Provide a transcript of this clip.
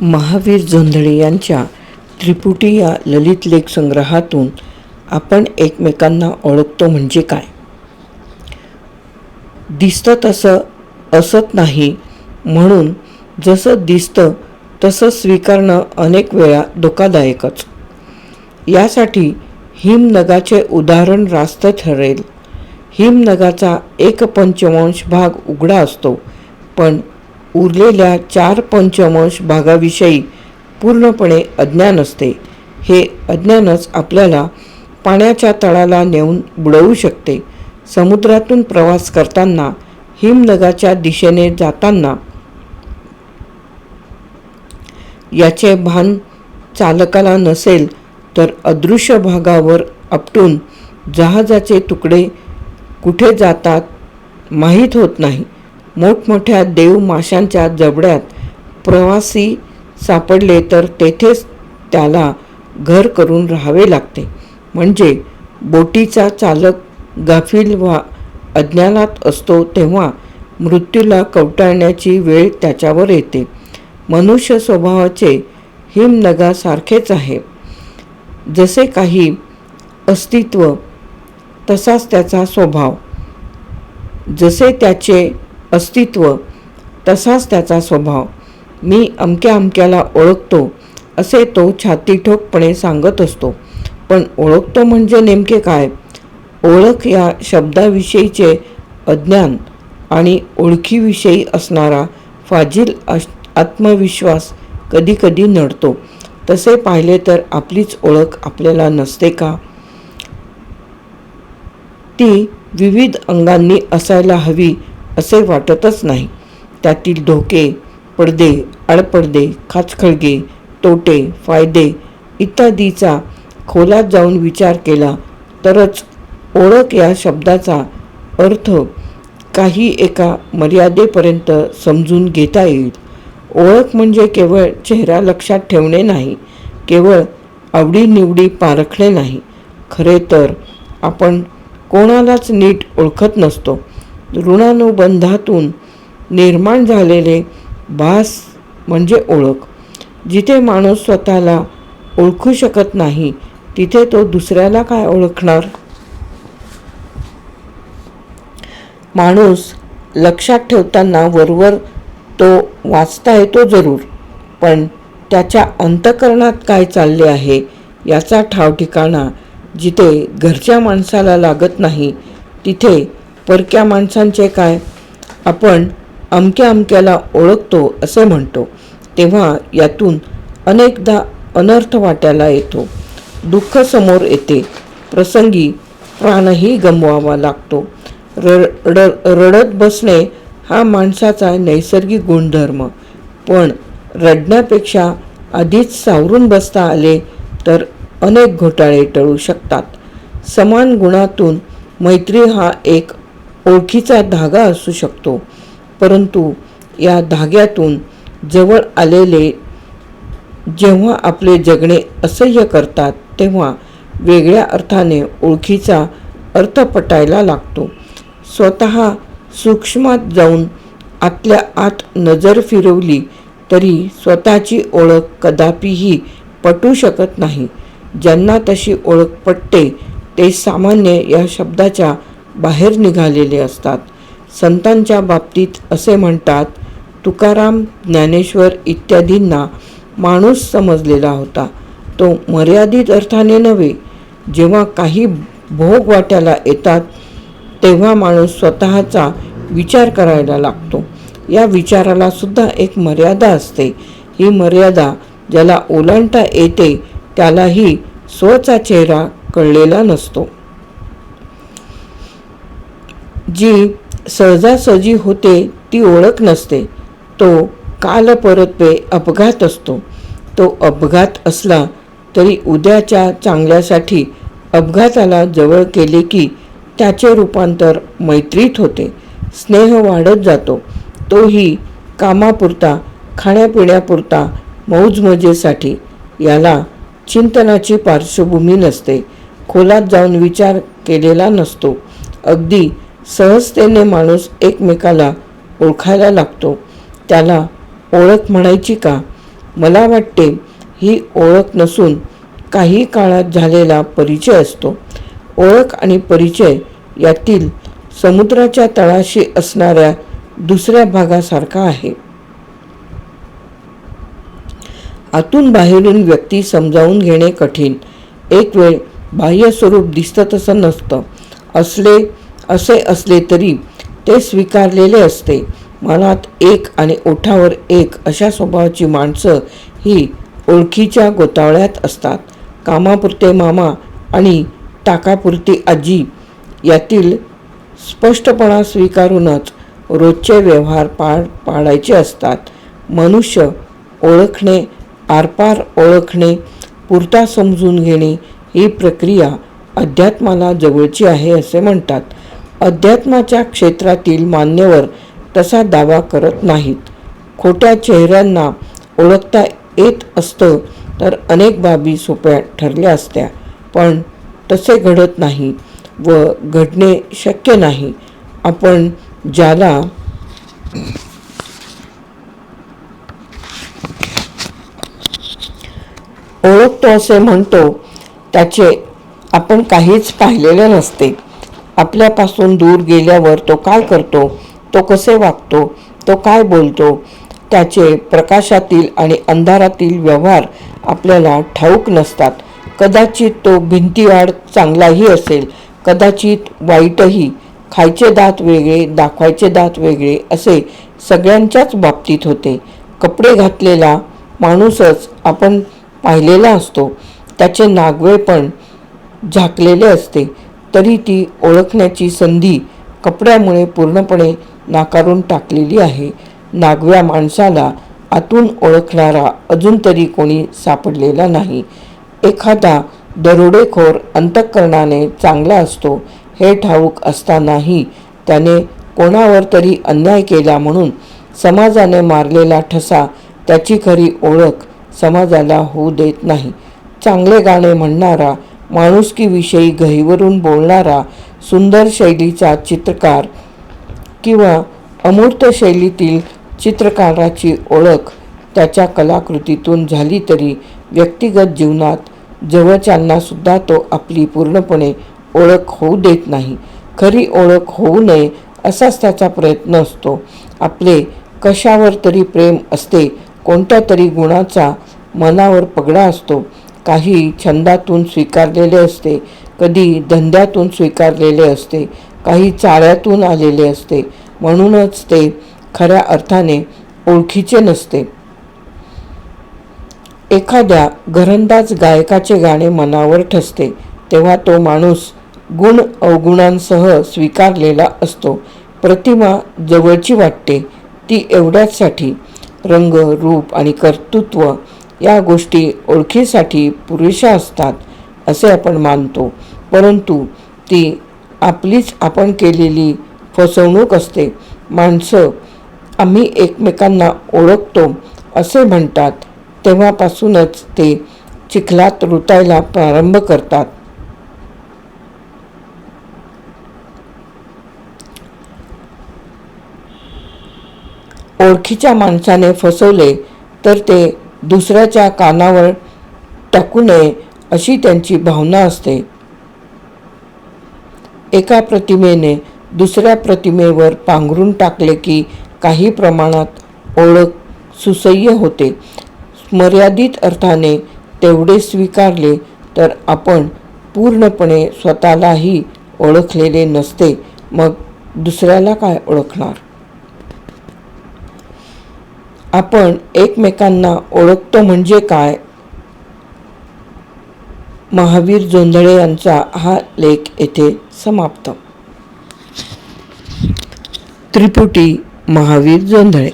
महावीर जोंधळे यांच्या त्रिपुटी या ललित लेख संग्रहातून आपण एकमेकांना ओळखतो म्हणजे काय? दिसतं तसं असत नाही म्हणून जसं दिसतं तसं स्वीकारणं अनेक वेळा धोकादायकच. यासाठी हिमनगाचे उदाहरण रास्त ठरेल. हिमनगाचा एक पंचमांश भाग उघडा असतो पण उरलेल्या चार पंचमश भागाविषयी पूर्णपणे अज्ञान असते. हे अज्ञानच आपल्याला पाण्याच्या तळाला नेऊन बुडवू शकते. समुद्रातून प्रवास करताना हिमनगाच्या दिशेने जाताना याचे भान चालकाला नसेल तर अदृश्य भागावर आपटून जहाजाचे तुकडे कुठे जातात माहीत होत नाही. मोठमोठ्या देव माशांच्या जबड्यात प्रवासी सापडले तर तेथेच त्याला घर करून राहावे लागते. म्हणजे बोटीचा चालक गाफील वा अज्ञानात असतो तेव्हा मृत्यूला कवटाळण्याची वेळ त्याच्यावर येते. मनुष्य स्वभावाचे हिमनगासारखेच आहे. जसे काही अस्तित्व तसाच त्याचा स्वभाव. जसे त्याचे अस्तित्व तसाच त्याचा स्वभाव. मी अमक्या अमक्याला ओळखतो असे तो छातीठोकपणे सांगत असतो. पण ओळखतो म्हणजे नेमके काय? ओळख या शब्दाविषयीचे अज्ञान आणि ओळखीविषयी असणारा फाजील आत्मविश्वास कधीकधी नडतो. तसे पाहिले तर आपलीच ओळख आपल्याला नसते का? ती विविध अंगांनी असायला हवी असे वाटतच नाही. त्यातील धोके पडदे आडपडदे खाचखळगे तोटे फायदे इत्यादीचा खोलात जाऊन विचार केला तरच ओळख या शब्दाचा अर्थ काही एका मर्यादेपर्यंत समजून घेता येईल. ओळख म्हणजे केवळ चेहरा लक्षात ठेवणे नाही केवळ आवडीनिवडी पारखणे नाही. खरे तर आपण कोणालाच नीट ओळखत नसतो. ऋणानुबंधातून निर्माण झालेले भास म्हणजे ओळख. जिथे माणूस स्वतःला ओळखू शकत नाही तिथे तो दुसऱ्याला काय ओळखणार? माणूस लक्षात ठेवताना वरवर तो वाचता येतो जरूर पण त्याच्या अंतकरणात काय चालले आहे याचा ठाव ठिकाणा जिथे घरच्या माणसाला लागत नाही तिथे परक्या माणसांचे काय? आपण अमक्या अमक्याला ओळखतो असे म्हणतो. तेव्हा यातून अनेकदा अनर्थ वाट्याला येतो. दुःख समोर येते. प्रसंगी प्राणही गमवावा लागतो. रड रडत बसणे हा माणसाचा नैसर्गिक गुणधर्म. पण रडण्यापेक्षा आधीच सावरून बसता आले तर अनेक घोटाळे टळू शकतात. समान गुणातून मैत्री हा एक ओळखीचा धागा असू शकतो. परंतु या धाग्यातून जवळ आलेले जेव्हा आपले जगणे असह्य करतात तेव्हा वेगळ्या अर्थाने ओळखीचा अर्थ पटायला लागतो. स्वतः सूक्ष्मात जाऊन आतल्या आत नजर फिरवली तरी स्वतःची ओळख कदापिही पटू शकत नाही. ज्यांना तशी ओळख पटते ते सामान्य या शब्दाच्या बाहेर निघालेले असतात. संतांच्या बाबतीत असे म्हणतात तुकाराम ज्ञानेश्वर इत्यादींना माणूस समजलेला होता. तो मर्यादित अर्थाने नव्हे जेव्हा काही भोग वाट्याला येतात तेव्हा माणूस स्वतःचा विचार करायला लागतो. या विचाराला सुद्धा एक मर्यादा असते. ही मर्यादा ज्याला ओलांडता येते त्यालाही स्वचा चेहरा कळलेला नसतो. जी सहजासहजी होते ती ओळख नसते. तो काल परत्वे अपघात असतो. तो अपघात असला तरी उद्याच्या चांगल्यासाठी अपघाताला जवळ केले की त्याचे रूपांतर मैत्रीत होते. स्नेह वाढत जातो. तोही कामापुरता खाण्यापिण्यापुरता मौजमजेसाठी. याला चिंतनाची पार्श्वभूमी नसते. खोलात जाऊन विचार केलेला नसतो. अगदी सहजतेने माणूस एकमेकाला ओळखायला लागतो. त्याला ओळख म्हणायची का? मला वाटते ही ओळख नसून काही काळात झालेला परिचय असतो. ओळख आणि परिचय यातील समुद्राच्या तळाशी असणाऱ्या दुसऱ्या भागासारखा आहे. आतून बाहेरून व्यक्ती समजावून घेणे कठीण. एक वेळ बाह्य स्वरूप दिसतं तसं नसतं. असले असे असले तरी ते स्वीकारलेले असते. मनात एक आणि ओठावर एक अशा स्वभावाची माणसं ही ओळखीच्या गोतावळ्यात असतात. कामापुरते मामा आणि टाकापुरती आजी यातील स्पष्टपणा स्वीकारूनच रोजचे व्यवहार पार पाडायचे असतात. मनुष्य ओळखणे आरपार ओळखणे पुरता समजून घेणे ही प्रक्रिया अध्यात्माला जवळची आहे असे म्हणतात. अध्यात्माच्या क्षेत्रातील मान्यवर तसा दावा करत नाहीत. खोट्या चेहऱ्यांना ओळखता येत असतं तर अनेक बाबी सोप्या ठरल्या असत्या. पण तसे घडत नाही व घडणे शक्य नाही. आपण ज्याला ओळखतो असे म्हणतो त्याचे आपण काहीच पाहिलेले नसते. आपल्यापासून दूर गेल्यावर तो काय करतो? तो कसे वागतो? तो काय बोलतो? त्याचे प्रकाशातील आणि अंधारातील व्यवहार आपल्याला ठाऊक नसतात. कदाचित तो भिंतीआड चांगलाही असेल. कदाचित वाईटही. खायचे दात वेगळे दाखवायचे दात वेगळे असे सगळ्यांच्याच बाबतीत होते. कपडे घातलेला माणूसच आपण पाहिलेला असतो. त्याचे नागवे पण झाकलेले असते. तरी ती ओळखण्याची संधी कपड्यामुळे पूर्णपणे नाकारून टाकलेली आहे. नागव्या माणसाला आतून ओळखणारा अजून तरी कोणी सापडलेला नाही. एखादा दरोडेखोर अंतःकरणाने चांगला असतो हे ठाऊक असतानाही त्याने कोणावर तरी अन्याय केला म्हणून समाजाने मारलेला ठसा त्याची खरी ओळख समाजाला होऊ देत नाही. चांगले गाणे म्हणणारा माणुसकीविषयी घहीवरून बोलणारा सुंदर शैलीचा चित्रकार किंवा अमूर्त शैलीतील चित्रकाराची ओळख त्याच्या कलाकृतीतून झाली तरी व्यक्तिगत जीवनात जवळच्यांनासुद्धा तो आपली पूर्णपणे ओळख होऊ देत नाही. खरी ओळख होऊ नये असाच त्याचा प्रयत्न असतो. आपले कशावर तरी प्रेम असते कोणत्या तरी गुणाचा मनावर पगडा असतो. काही छंदातून स्वीकारलेले असते कधी धंद्यातून स्वीकारलेले असते काही चाळ्यातून आलेले असते. म्हणूनच ते खऱ्या अर्थाने ओळखीचे नसते. एखाद्या घरंदाज गायकाचे गाणे मनावर ठसते तेव्हा तो माणूस गुण अवगुणांसह स्वीकारलेला असतो. प्रतिमा जवळची वाटते ती एवढ्याचसाठी रंग रूप आणि कर्तृत्व या गोष्टी ओळखीसाठी पुरेशा असतात असे आपण मानतो. परंतु ती आपलीच आपण केलेली फसवणूक असते. माणसं आम्ही एकमेकांना ओळखतो असे म्हणतात. तेव्हापासूनच ते चिखलात रुतायला प्रारंभ करतात. ओळखीच्या माणसाने फसवले तर ते दुसऱ्याच्या कानावर टाकू नये अशी त्यांची भावना असते. एका प्रतिमेने दुसऱ्या प्रतिमेवर पांघरून टाकले की काही प्रमाणात ओळख सुसह्य होते. मर्यादित अर्थाने तेवढे स्वीकारले तर आपण पूर्णपणे स्वतःलाही ओळखलेले नसते. मग दुसऱ्याला काय ओळखणार? आपण एकमेकांना ओळखतो म्हणजे काय? महावीर जोंधळे यांचा हा लेख येथे समाप्त. त्रिपुटी महावीर जोंधळे